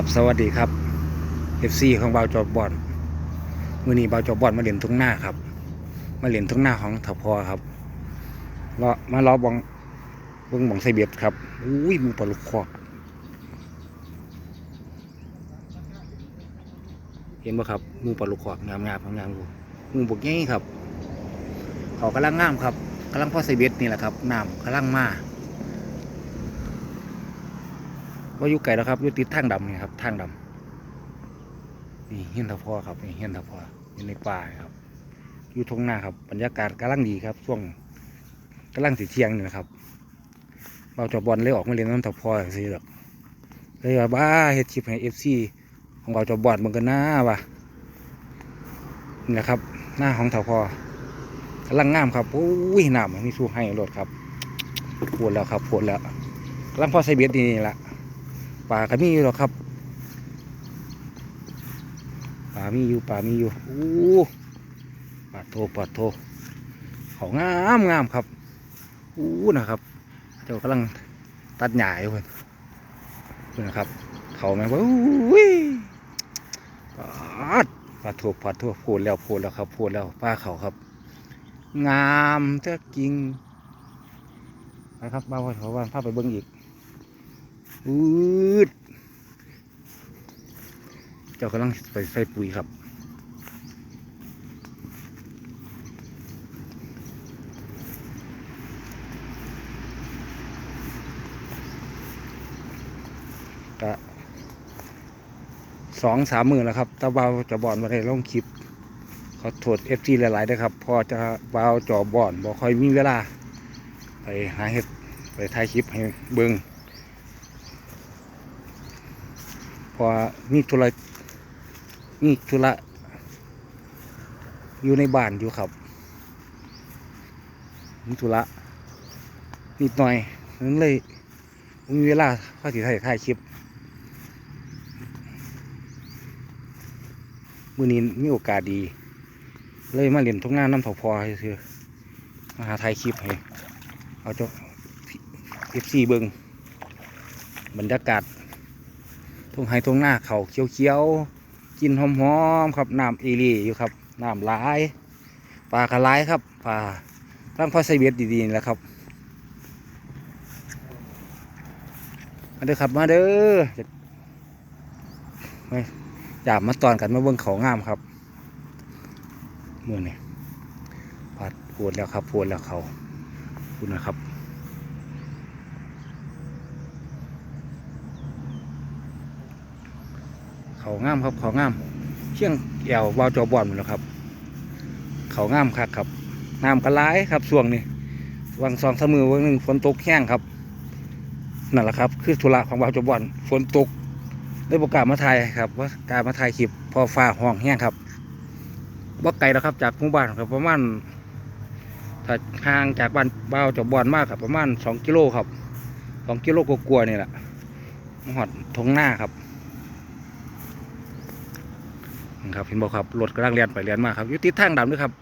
ครับสวัสดีครับเอฟซีของเบาจอบบอลมือนี้เบาจอบบอลมาเหรียญทุ่งหน้าครับ มาเหรียญทุ่งหน้าของถพอครับเลาะมาล้อบองเบิ้งบองไซเบียดครับอุ้ยมือปลาลูกคอเห็นบ่ครับมือปลาลูกคองามงามงามอยู่มือบกงี้ครับเขากำลังงามครับกำลังพ่อไซเบียดนี่แหละครับน้ำกำลังมา ว่าอยู่ไกลแล้วครับอยู่ติดทางดำนี่ครับทางดำนี่เฮียนทพอครับนี่เฮียนทพออยู่ในป่าครับ อยู่ทงหน้าครับบรรยากาศกำลังดีครับ ช่วงกำลังสีเที่ยงนี่นะครับเราจบบอลเลยออกมาเรียนน้ำทพอสิหรอกเลยว่าบ้าเฮ็ดคลิปให้เอฟซีของเราจบบอลมันก็น่าว่ะนี่แหละครับ หน้าของทพอกำลังงามครับโอ้ยน้ำนี่สู้ให้รถครับปวดแล้วครับปวดแล้วกำลังพอใส่เบียดนี่แหละ ป่าก็มีอยู่หรอกครับ ป่ามีอยู่ป่ามีอยู่อู้ปาดโทปาดโทเขางามงามครับอู้นะครับเจ้ากำลังตัดหญ้าอยู่เพิ่นเพิ่นนะครับ เขาแม่ว่าอุ้ยปาดปาดโทปาดโทพูดแล้วพูดแล้วครับพูดแล้วป้าเขาครับ งามเจ้าจริงไปครับบ้าพอเขาบ้านพาไปเบิ้งอีก อืดเจ้ากำลังไปใส่ปุ๋ยครับ ก็สองสามหมื่นแล้วครับตาเบาจะบอนมาได้ลงคลิปขอโทษเอฟซีหลายๆนะครับ พอจะเบาจอบอนบ่ค่อยมีเวลา ไปหาเห็ดไปถ่ายคลิปให้เบิง เพอมีธุระมีธุระอยู่ในบ้านอยู่ครับมีธุระนิดหน่อยนั้นเลยมีเวลาข้าสิถ่ายถ่ายคลิปมือนี้มีโอกาสดี เลยมาเรียนทุกงานน้ำถกพอให้คือมาหาถ่ายคลิปให้เอาเจ้าเอฟซีเบิงบรรยากาศ งไฮทุงหน้าเขาเขียวๆ กินหอมๆ ครับน้ำเอรีอยู่ครับน้ำลายปลากระไรครับปลาตั้งพอใส่เบ็ดดีๆนี่แหละครับ มาเด้อครับมาเด้อไม่ามาตอนกันมาเบิ่งเขางามครับมือนี่ปัดปวดแล้วครับปวดแล้วเขาคุณนะครับ เขางามครับเขางามเชียงแอววาวจอบอนหมดแล้วครับ เขางามคักครับน้ำกระไรครับช่วงนี้วังสองสมือวันหนึ่งฝนตกแห้งครับนั่นแหละครับ คือธุระของวาวจอบอนฝนตกได้ประกาศมาถ่ายครับว่าการมาถ่ายคลิปพอฟ้าห้องแห้งครับว่ไกลแล้วครับ จากหมู่บ้านครับประมาณถ้าห่างจากบ้านวาวจอบอนมากครับประมาณสองกิโลครับสองกิโลกว่าๆนี่แหละหอดทงหน้าครับ นะ ครับเห็นบอกครับรถกำลังเลียนไปเลียนมาครับอยู่ติดทางดำด้วยครับ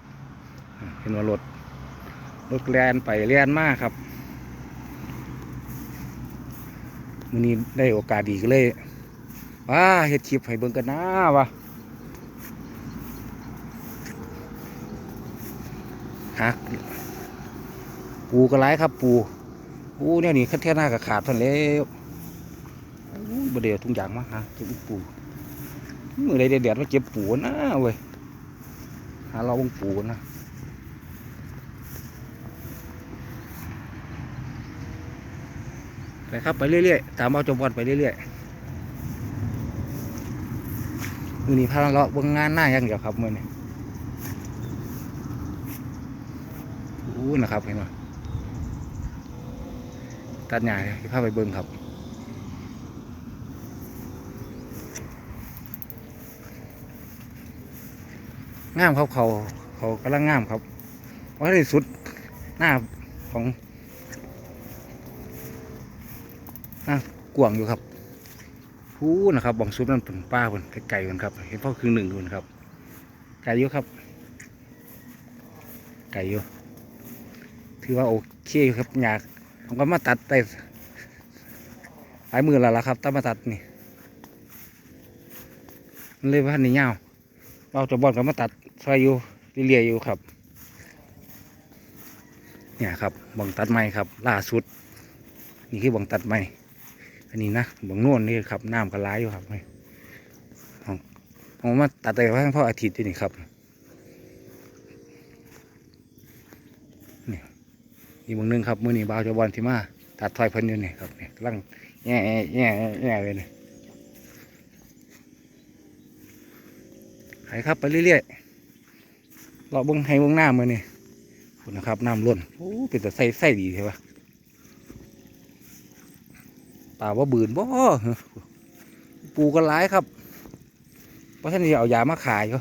เห็นว่ารถรถเลียนไปเลียนมาครับวันนี้ได้โอกาสดีก็เลยว้าเฮ็ดคลิปให้เบิ่งกันนะวะฮักปูกระไรครับ ปูปูเนี่ยนี่ขั้นแท่หน้ากับขาดท่านแล้วอู้บเดียวทุกอย่างมากฮะจะอุปู มือใดแดดมาเจ็บปูนะเว้ยหาเราวงปูนะไปครับไปเรื่อยๆตามเอาจมบอลไปเรื่อยๆมือนี้พาเราเบิ่งงานหน้าอย่างเดียวครับมือนี้อู้นะครับเห็นไหมตัดหญ้าพาไปเบิ่งครับ งามครับเขาเขากำลังงามครับว่าที่สุดหน้าของหน้ากวางอยู่ครับพูนะครับบองซุปนั่นเป็นป้าเป็นไก่กันครับ เห็นพ่อคือหนึ่งคนครับ ไก่เยอะครับ ไก่เยอะถือว่าโอเคครับอยากผมก็มาตัดได้หลายมือแล้วล่ะครับตั้งมาตัดนี่มันเลยว่าในเงาเราจะบอลก็มาตัด ซอยอยู่เรียๆอยู่ครับ เนี่ยครับบังตัดไม้ครับล่าสุด นี่คือบังตัดไม้อันนี้นะบังโน่นนี่ครับน้ำก็ร้ายอยู่ครับนี่ผมผมาตัดแต่ว่าเพราะอาทิตย์อยู่นี่ครับนี่อีกบางนึงครับมือนี้บ่าวจะบอลที่มาตัดถอยเพิ่นอยู่นี่ครับนี่กำลังแง่แง่แง่เลยนี่หายครับไปเรื่อยๆ เราเบิ้งให้เบิ้งหน้ามือนี่คุณนะครับน้ำล้นโอ้เป็นแต่ใส่ใส่ดีใช่ปะตาว่าบืนบ่ปูก็ร้ายครับ เพราะฉะนั้นเอายามาขายก็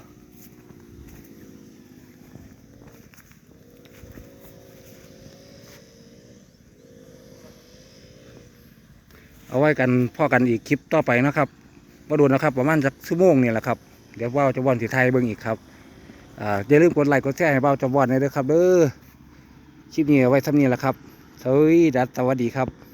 เอาไว้กันพ่อกันอีกคลิปต่อไปนะครับมาดูนะครับ ประมาณสักชั่วโมงนี่แหละครับ เดี๋ยวว่าจะวอนสีไทยเบิ่งอีกครับ อย่าลืมกดไลค์กดแชร์ให้เบาจะวอนเลยเด้อครับเด้อคลิปนี้เอาไว้ทำนี้แหละครับสวัสดีดัสสวัสดีครับ